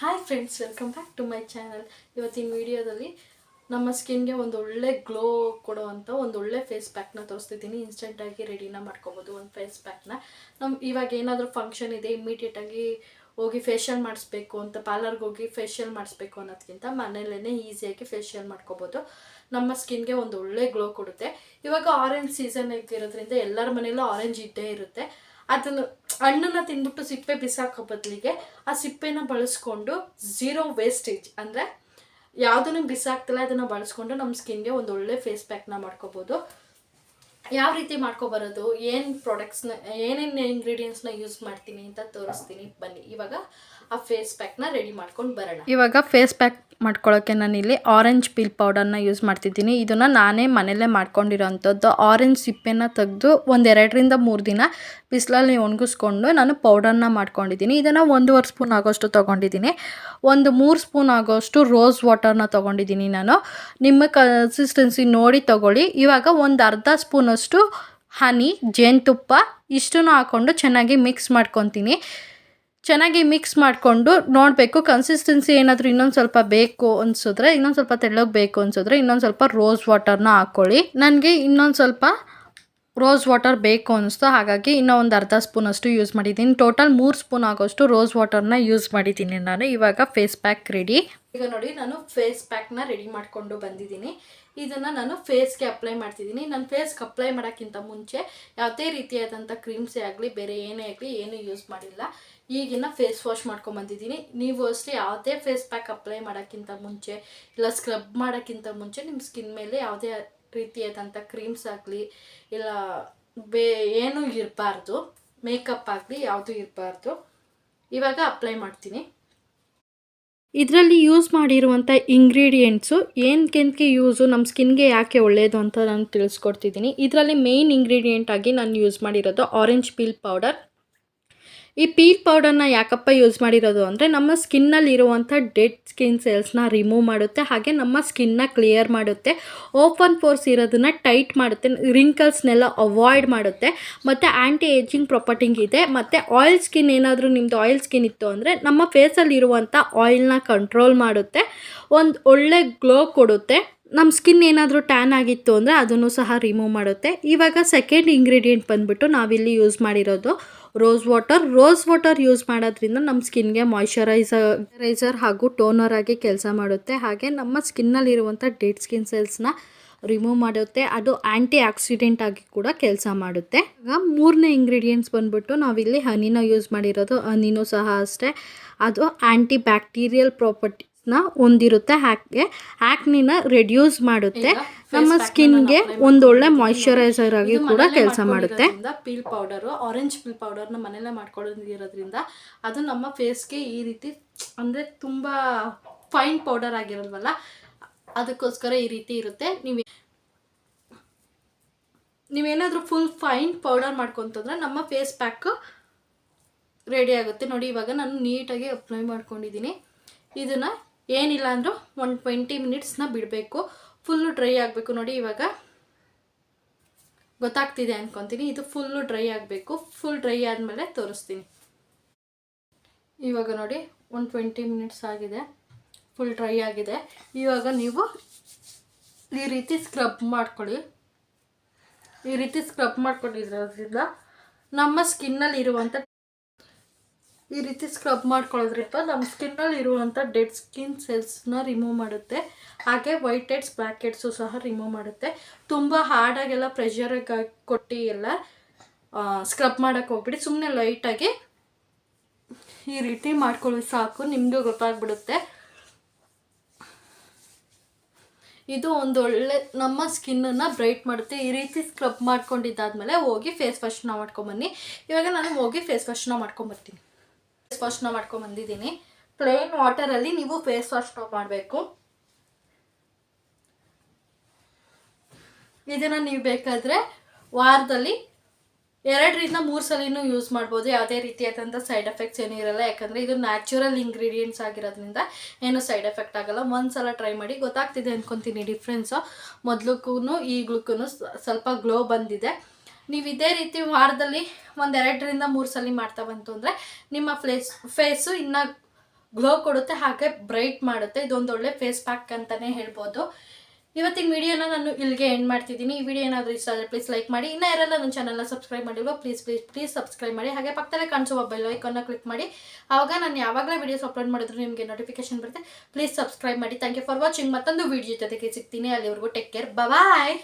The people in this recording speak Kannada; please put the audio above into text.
Hi friends welcome back to my channel ಇವತ್ತಿನ ವಿಡಿಯೋದಲ್ಲಿ ನಮ್ಮ ಸ್ಕಿನ್ಗೆ ಒಂದು ಒಳ್ಳೆ ಗ್ಲೋ ಕೊಡುವಂಥ ಒಂದು ಒಳ್ಳೆ ಫೇಸ್ ಪ್ಯಾಕ್ನ ತೋರಿಸ್ತಿದ್ದೀನಿ. ಇನ್ಸ್ಟೆಂಟಾಗಿ ರೆಡಿನ ಮಾಡ್ಕೊಬೋದು ಒಂದು ಫೇಸ್ ಪ್ಯಾಕ್ನ ನಮ್ಮ ಇವಾಗ ಏನಾದರೂ ಫಂಕ್ಷನ್ ಇದೆ ಇಮ್ಮಿಡಿಯೇಟಾಗಿ ಹೋಗಿ ಫೇಶಿಯಲ್ ಮಾಡಿಸ್ಬೇಕು ಅಂತ ಪಾರ್ಲರ್ಗೆ ಹೋಗಿ ಫೇಶಿಯಲ್ ಮಾಡಿಸ್ಬೇಕು ಅನ್ನೋದಕ್ಕಿಂತ ಮನೇಲೇ ಈಸಿಯಾಗಿ ಫೇಶಿಯಲ್ ಮಾಡ್ಕೋಬೋದು. ನಮ್ಮ ಸ್ಕಿನ್ಗೆ ಒಂದು ಒಳ್ಳೆ ಗ್ಲೋ ಕೊಡುತ್ತೆ. ಇವಾಗ ಆರೆಂಜ್ ಸೀಸನ್ ಇರೋದ್ರಿಂದ ಎಲ್ಲರ ಮನೆಯಲ್ಲೂ ಆರೆಂಜ್ ಇದ್ದೇ ಇರುತ್ತೆ. ಅದನ್ನು ಹಣ್ಣನ್ನ ತಿಂದ್ಬಿಟ್ಟು ಸಿಪ್ಪೆ ಬಿಸಾಕೋ ಬದಲಿಗೆ ಆ ಸಿಪ್ಪೆನ ಬಳಸ್ಕೊಂಡು ಝೀರೋ ವೇಸ್ಟೇಜ್ ಅಂದರೆ ಯಾವುದನ್ನು ಬಿಸಾಕ್ತಿಲ್ಲ, ಅದನ್ನು ಬಳಸ್ಕೊಂಡು ನಮ್ಮ ಸ್ಕಿನ್ಗೆ ಒಂದು ಒಳ್ಳೆ ಫೇಸ್ ಪ್ಯಾಕ್ನ ಮಾಡ್ಕೋಬೋದು. ಯಾವ ರೀತಿ ಮಾಡ್ಕೊಬರೋದು? ಏನು ಪ್ರಾಡಕ್ಟ್ಸ್ನ ಏನೇನು ಇಂಗ್ರೀಡಿಯೆಂಟ್ಸ್ನ ಯೂಸ್ ಮಾಡ್ತೀನಿ ಅಂತ ತೋರಿಸ್ತೀನಿ. ಬನ್ನಿ, ಇವಾಗ ಆ ಫೇಸ್ ಪ್ಯಾಕ್ನ ರೆಡಿ ಮಾಡ್ಕೊಂಡು ಬರೋಣ. ಇವಾಗ ಫೇಸ್ ಪ್ಯಾಕ್ ಮಾಡ್ಕೊಳ್ಳೋಕ್ಕೆ ನಾನಿಲ್ಲಿ ಆರೆಂಜ್ ಪೀಲ್ ಪೌಡರ್ನ ಯೂಸ್ ಮಾಡ್ತಿದ್ದೀನಿ. ಇದನ್ನು ನಾನೇ ಮನೆಯಲ್ಲೇ ಮಾಡ್ಕೊಂಡಿರೋಂಥದ್ದು. ಆರೆಂಜ್ ಸಿಪ್ಪೆನ ತೆಗೆದು ಒಂದೆರಡರಿಂದ ಮೂರು ದಿನ ಬಿಸಿಲಲ್ಲಿ ಒಣಗಿಸ್ಕೊಂಡು ನಾನು ಪೌಡರ್ನ ಮಾಡ್ಕೊಂಡಿದ್ದೀನಿ. ಇದನ್ನು ಒಂದೂವರೆ ಸ್ಪೂನ್ ಆಗೋಷ್ಟು ತೊಗೊಂಡಿದ್ದೀನಿ. ಒಂದು ಮೂರು ಸ್ಪೂನ್ ಆಗೋಷ್ಟು ರೋಸ್ ವಾಟರ್ನ ತೊಗೊಂಡಿದ್ದೀನಿ ನಾನು. ನಿಮ್ಮ ಕನ್ಸಿಸ್ಟೆನ್ಸಿ ನೋಡಿ ತೊಗೊಳ್ಳಿ. ಇವಾಗ ಒಂದು ಅರ್ಧ ಸ್ಪೂನಷ್ಟು ಹನಿ, ಜೇನುತುಪ್ಪ ಇಷ್ಟನ್ನು ಹಾಕ್ಕೊಂಡು ಚೆನ್ನಾಗಿ ಮಿಕ್ಸ್ ಮಾಡ್ಕೊತೀನಿ. ಚೆನ್ನಾಗಿ ಮಿಕ್ಸ್ ಮಾಡಿಕೊಂಡು ನೋಡಬೇಕು ಕನ್ಸಿಸ್ಟೆನ್ಸಿ ಏನಾದರೂ ಇನ್ನೊಂದು ಸ್ವಲ್ಪ ಬೇಕು ಅನಿಸಿದ್ರೆ, ಇನ್ನೊಂದು ಸ್ವಲ್ಪ ತೆಳ್ಳಗೆ ಬೇಕು ಅನಿಸಿದ್ರೆ ಇನ್ನೊಂದು ಸ್ವಲ್ಪ ರೋಸ್ ವಾಟರ್ನ ಹಾಕ್ಕೊಳ್ಳಿ ನನಗೆ ಇನ್ನೊಂದು ಸ್ವಲ್ಪ ರೋಸ್ ವಾಟರ್ ಬೇಕು ಅನಿಸ್ತು ಹಾಗಾಗಿ ಇನ್ನೂ ಒಂದು ಅರ್ಧ ಸ್ಪೂನಷ್ಟು ಯೂಸ್ ಮಾಡಿದ್ದೀನಿ. ಟೋಟಲ್ ಮೂರು ಸ್ಪೂನ್ ಆಗೋಷ್ಟು ರೋಸ್ ವಾಟರ್ನ ಯೂಸ್ ಮಾಡಿದ್ದೀನಿ ನಾನು. ಇವಾಗ ಫೇಸ್ ಪ್ಯಾಕ್ ರೆಡಿ ಈಗ ನೋಡಿ ನಾನು ಫೇಸ್ ಪ್ಯಾಕ್ನ ರೆಡಿ ಮಾಡಿಕೊಂಡು ಬಂದಿದ್ದೀನಿ. ಇದನ್ನು ನಾನು ಫೇಸ್ಗೆ ಅಪ್ಲೈ ಮಾಡ್ತಿದ್ದೀನಿ. ನನ್ನ ಫೇಸ್ಗೆ ಅಪ್ಲೈ ಮಾಡೋಕ್ಕಿಂತ ಮುಂಚೆ ಯಾವುದೇ ರೀತಿಯಾದಂಥ ಕ್ರೀಮ್ಸೇ ಆಗಲಿ, ಬೇರೆ ಏನೇ ಆಗಲಿ, ಏನೂ ಯೂಸ್ ಮಾಡಿಲ್ಲ. ಈಗಿನ ಫೇಸ್ ವಾಶ್ ಮಾಡ್ಕೊಂಬಂದಿದ್ದೀನಿ ನೀವು ಅಷ್ಟೇ ಯಾವುದೇ ಫೇಸ್ ಪ್ಯಾಕ್ ಅಪ್ಲೈ ಮಾಡೋಕ್ಕಿಂತ ಮುಂಚೆ, ಇಲ್ಲ ಸ್ಕ್ರಬ್ ಮಾಡೋಕ್ಕಿಂತ ಮುಂಚೆ ನಿಮ್ಮ ಸ್ಕಿನ್ ಮೇಲೆ ಯಾವುದೇ ರೀತಿಯಾದಂಥ ಕ್ರೀಮ್ಸ್ ಆಗಲಿ, ಇಲ್ಲ ಬೇ, ಏನೂ ಇರಬಾರ್ದು. ಮೇಕಪ್ ಆಗಲಿ ಯಾವುದೂ ಇರಬಾರ್ದು. ಇವಾಗ ಅಪ್ಲೈ ಮಾಡ್ತೀನಿ. ಇದರಲ್ಲಿ ಯೂಸ್ ಮಾಡಿರುವಂಥ ಇಂಗ್ರೀಡಿಯೆಂಟ್ಸು ಏನಕ್ಕೆ ಯೂಸು ನಮ್ಮ ಸ್ಕಿನ್ಗೆ ಯಾಕೆ ಒಳ್ಳೆಯದು ಅಂತ ನಾನು ತಿಳಿಸ್ಕೊಡ್ತಿದ್ದೀನಿ. ಇದರಲ್ಲಿ ಮೇಯ್ನ್ ಇಂಗ್ರೀಡಿಯೆಂಟಾಗಿ ನಾನು ಯೂಸ್ ಮಾಡಿರೋದು ಆರೆಂಜ್ ಪೀಲ್ ಪೌಡರ್ ಈ ಪೀಲ್ ಪೌಡರ್ನ ಯಾಕಪ್ಪ ಯೂಸ್ ಮಾಡಿರೋದು ಅಂದರೆ ನಮ್ಮ ಸ್ಕಿನ್ನಲ್ಲಿರುವಂಥ ಡೆಡ್ ಸ್ಕಿನ್ ಸೆಲ್ಸ್ನ ರಿಮೂವ್ ಮಾಡುತ್ತೆ, ಹಾಗೆ ನಮ್ಮ ಸ್ಕಿನ್ನ ಕ್ಲಿಯರ್ ಮಾಡುತ್ತೆ. ಓಪನ್ ಪೋರ್ಸ್ ಇರೋದನ್ನ ಟೈಟ್ ಮಾಡುತ್ತೆ ರಿಂಕಲ್ಸ್ನೆಲ್ಲ ಅವಾಯ್ಡ್ ಮಾಡುತ್ತೆ. ಮತ್ತು ಆ್ಯಂಟಿ ಏಜಿಂಗ್ ಪ್ರಾಪರ್ಟಿಂಗ್ ಇದೆ. ಮತ್ತು ಆಯಿಲ್ ಸ್ಕಿನ್ ಏನಾದರೂ ನಿಮ್ಮದು ಆಯಿಲ್ ಸ್ಕಿನ್ ಇತ್ತು ಅಂದರೆ ನಮ್ಮ ಫೇಸಲ್ಲಿ ಇರುವಂಥ ಆಯಿಲ್ನ ಕಂಟ್ರೋಲ್ ಮಾಡುತ್ತೆ. ಒಂದು ಒಳ್ಳೆ ಗ್ಲೋ ಕೊಡುತ್ತೆ. ನಮ್ಮ ಸ್ಕಿನ್ ಏನಾದರೂ ಟ್ಯಾನ್ ಆಗಿತ್ತು ಅಂದರೆ ಅದನ್ನು ಸಹ ರಿಮೂವ್ ಮಾಡುತ್ತೆ. ಇವಾಗ ಸೆಕೆಂಡ್ ಇಂಗ್ರೀಡಿಯೆಂಟ್ ಬಂದ್ಬಿಟ್ಟು ನಾವಿಲ್ಲಿ ಯೂಸ್ ಮಾಡಿರೋದು rose water. Rose water use ಮಾಡೋದ್ರಿಂದ ನಮ್ಮ ಸ್ಕಿನ್ಗೆ ಮಾಯ್ಶ್ಚರೈಸರ್ ರೈಸರ್ ಹಾಗೂ ಟೋನರ್ ಆಗಿ ಕೆಲಸ ಮಾಡುತ್ತೆ. ಹಾಗೆ ನಮ್ಮ ಸ್ಕಿನ್ನಲ್ಲಿರುವಂಥ ಡೆಡ್ ಸ್ಕಿನ್ ಸೆಲ್ಸ್ನ ರಿಮೂವ್ ಮಾಡುತ್ತೆ. ಅದು ಆ್ಯಂಟಿ ಆಕ್ಸಿಡೆಂಟ್ ಆಗಿ ಕೂಡ ಕೆಲಸ ಮಾಡುತ್ತೆ. ಮೂರನೇ ಇಂಗ್ರೀಡಿಯೆಂಟ್ಸ್ ಬಂದ್ಬಿಟ್ಟು ನಾವಿಲ್ಲಿ ಹನಿನ ಯೂಸ್ ಮಾಡಿರೋದು ಹನಿನೂ ಸಹ ಅಷ್ಟೇ. ಅದು ಆ್ಯಂಟಿ ಬ್ಯಾಕ್ಟೀರಿಯಲ್ ಪ್ರಾಪರ್ಟೀಸ್ನ ಹೊಂದಿರುತ್ತೆ ಹ್ಯಾಕ್ಗೆ ಹ್ಯಾಕ್ನಿನ ರೆಡ್ಯೂಸ್ ಮಾಡುತ್ತೆ. ನಮ್ಮ ಸ್ಕಿನ್ಗೆ ಒಂದೊಳ್ಳೆ ಮಾಯಶ್ಚರೈಸರ್ ಆಗಿ ಕೂಡ ಕೆಲಸ ಮಾಡುತ್ತೆ. ಪೀಲ್ ಪೌಡರ್ ಆರೆಂಜ್ ಪೀಲ್ ಪೌಡರ್ನ ಮನೇಲೆ ಮಾಡ್ಕೊಳ್ಳೋದಿರೋದ್ರಿಂದ ಅದು ನಮ್ಮ ಫೇಸ್ಗೆ ಈ ರೀತಿ ಅಂದರೆ ತುಂಬ ಫೈನ್ ಪೌಡರ್ ಆಗಿರಲ್ವಲ್ಲ ಅದಕ್ಕೋಸ್ಕರ ಈ ರೀತಿ ಇರುತ್ತೆ. ನೀವು ನೀವೇನಾದರೂ ಫುಲ್ ಫೈನ್ ಪೌಡರ್ ಮಾಡ್ಕೊತಂದ್ರೆ ನಮ್ಮ ಫೇಸ್ ಪ್ಯಾಕು ರೆಡಿ ಆಗುತ್ತೆ. ನೋಡಿ ಇವಾಗ ನಾನು ನೀಟಾಗಿ ಅಪ್ಲೈ ಮಾಡ್ಕೊಂಡಿದ್ದೀನಿ. ಇದನ್ನು ಏನಿಲ್ಲ ಅಂದರೂ ಒಂದು ಟ್ವೆಂಟಿ ಮಿನಿಟ್ಸ್ನ ಬಿಡಬೇಕು. ಫುಲ್ಲು ಡ್ರೈ ಆಗಬೇಕು ನೋಡಿ ಇವಾಗ. ಗೊತ್ತಾಗ್ತಿದೆ ಅಂದ್ಕೊತೀನಿ ಇದು ಫುಲ್ಲು ಡ್ರೈ ಆಗಬೇಕು. ಫುಲ್ ಡ್ರೈ ಆದಮೇಲೆ ತೋರಿಸ್ತೀನಿ. ಇವಾಗ ನೋಡಿ ಒಂದು ಟ್ವೆಂಟಿ ಮಿನಿಟ್ಸ್ ಆಗಿದೆ. ಫುಲ್ ಡ್ರೈ ಆಗಿದೆ. ಇವಾಗ ನೀವು ಈ ರೀತಿ ಸ್ಕ್ರಬ್ ಮಾಡ್ಕೊಳ್ಳಿ. ಈ ರೀತಿ ಸ್ಕ್ರಬ್ ಮಾಡ್ಕೊಂಡಿದ್ರಿಂದ ನಮ್ಮ ಸ್ಕಿನ್ನಲ್ಲಿ ಇರುವಂಥ ಈ ರೀತಿ ಸ್ಕ್ರಬ್ ಮಾಡ್ಕೊಳ್ಳೋದ್ರಿಂದ ನಮ್ಮ ಸ್ಕಿನ್ನಲ್ಲಿ ಇರುವಂಥ ಡೆಡ್ ಸ್ಕಿನ್ ಸೆಲ್ಸ್ನ ರಿಮೂವ್ ಮಾಡುತ್ತೆ. ಹಾಗೆ ವೈಟ್ ಹೆಡ್ಸ್ ಬ್ಲ್ಯಾಕ್ ಹೆಡ್ಸು ಸಹ ರಿಮೂವ್ ಮಾಡುತ್ತೆ. ತುಂಬ ಹಾರ್ಡಾಗೆಲ್ಲ ಪ್ರೆಷರಾಗಿ ಕೊಟ್ಟು ಎಲ್ಲ ಸ್ಕ್ರಬ್ ಮಾಡೋಕ್ಕೆ ಹೋಗ್ಬಿಡಿ. ಸುಮ್ಮನೆ ಲೈಟಾಗಿ ಈ ರೀತಿ ಮಾಡ್ಕೊಳ್ಳಿ ಸಾಕು. ನಿಮಗೂ ಗೊತ್ತಾಗ್ಬಿಡುತ್ತೆ. ಇದು ಒಂದು ಒಳ್ಳೆ, ನಮ್ಮ ಸ್ಕಿನ್ನನ್ನು ಬ್ರೈಟ್ ಮಾಡುತ್ತೆ. ಈ ರೀತಿ ಸ್ಕ್ರಬ್ ಮಾಡ್ಕೊಂಡಿದ್ದಾದಮೇಲೆ ಹೋಗಿ ಫೇಸ್ ವಾಶ್ನ ಮಾಡ್ಕೊಂಬನ್ನಿ. ಇವಾಗ ನಾನು ಹೋಗಿ ಫೇಸ್ ವಾಶ್ನ ಮಾಡ್ಕೊಂಬರ್ತೀನಿ. ಫೇಸ್ ವಾಶ್ನ ಮಾಡ್ಕೊಂಬಂದಿದ್ದೀನಿ ಪ್ಲೇನ್ ವಾಟರಲ್ಲಿ ನೀವು ಫೇಸ್ ವಾಶ್ ಮಾಡಬೇಕು. ಇದನ್ನು ನೀವು ಬೇಕಾದರೆ ವಾರದಲ್ಲಿ ಎರಡರಿಂದ ಮೂರು ಸಲಿನೂ ಯೂಸ್ ಮಾಡ್ಬೋದು. ಯಾವುದೇ ರೀತಿಯಾದಂಥ ಸೈಡ್ ಎಫೆಕ್ಟ್ಸ್ ಏನೂ ಇರಲ್ಲ. ಯಾಕಂದರೆ ಇದು ನ್ಯಾಚುರಲ್ ಇಂಗ್ರೀಡಿಯೆಂಟ್ಸ್ ಆಗಿರೋದ್ರಿಂದ ಏನೂ ಸೈಡ್ ಎಫೆಕ್ಟ್ ಆಗಲ್ಲ. ಒಂದು ಸಲ ಟ್ರೈ ಮಾಡಿ ಗೊತ್ತಾಗ್ತಿದೆ ಅಂದ್ಕೊತೀನಿ ಡಿಫ್ರೆನ್ಸು ಮೊದಲಕ್ಕೂ ಈಗ್ಲಕ್ಕೂ ಸ್ವಲ್ಪ ಗ್ಲೋ ಬಂದಿದೆ. ನೀವು ಇದೇ ರೀತಿ ವಾರದಲ್ಲಿ ಒಂದೆರಡರಿಂದ ಮೂರು ಸಲ ಮಾಡ್ತಾ ಬಂತು ಅಂದರೆ ನಿಮ್ಮ ಫ್ಲೇಸ್ ಫೇಸು ಇನ್ನೂ ಗ್ಲೋ ಕೊಡುತ್ತೆ, ಹಾಗೆ ಬ್ರೈಟ್ ಮಾಡುತ್ತೆ. ಇದೊಂದು ಒಳ್ಳೆ ಫೇಸ್ ಪ್ಯಾಕ್ ಅಂತಲೇ ಹೇಳ್ಬೋದು. ಇವತ್ತಿನ ವಿಡಿಯೋನ ನಾನು ಇಲ್ಲಿಗೆ ಎಂಡ್ ಮಾಡ್ತಿದ್ದೀನಿ. ಈ ವಿಡಿಯೋ ಏನಾದರೂ ಇಷ್ಟ ಆದರೆ ಪ್ಲೀಸ್ ಲೈಕ್ ಮಾಡಿ. ಇನ್ನೂ ಯಾರೆಲ್ಲ ನನ್ನ ಚಾನಲ್ನ ಸಬ್ಸ್ಕ್ರೈಬ್ ಮಾಡಿಲ್ವೋ ಪ್ಲೀಸ್ ಪ್ಲೀಸ್ ಪ್ಲೀಸ್ ಸಬ್ಸ್ಕ್ರೈಬ್ ಮಾಡಿ. ಹಾಗೆ ಪಕ್ಕದಲ್ಲೇ ಕಾಣಿಸುವ ಬೆಲ್ ಕ್ಲಿಕ್ ಮಾಡಿ. ಆವಾಗ ನಾನು ಯಾವಾಗಲೇ ವಿಡಿಯೋಸ್ ಅಪ್ಲೋಡ್ ಮಾಡಿದ್ರು ನಿಮಗೆ ನೋಟಿಫಿಕೇಶನ್ ಬರುತ್ತೆ. ಪ್ಲೀಸ್ ಸಬ್ಸ್ಕ್ರೈಬ್ ಮಾಡಿ. ಥ್ಯಾಂಕ್ ಯು ಫಾರ್ ವಾಚಿಂಗ್ ಮತ್ತೊಂದು ವಿಡಿಯೋ ಜೊತೆಗೆ ಸಿಗ್ತೀನಿ. ಅಲ್ಲಿವರೆಗೂ ಟೇಕ್ ಕೇರ್ ಬಾಯ್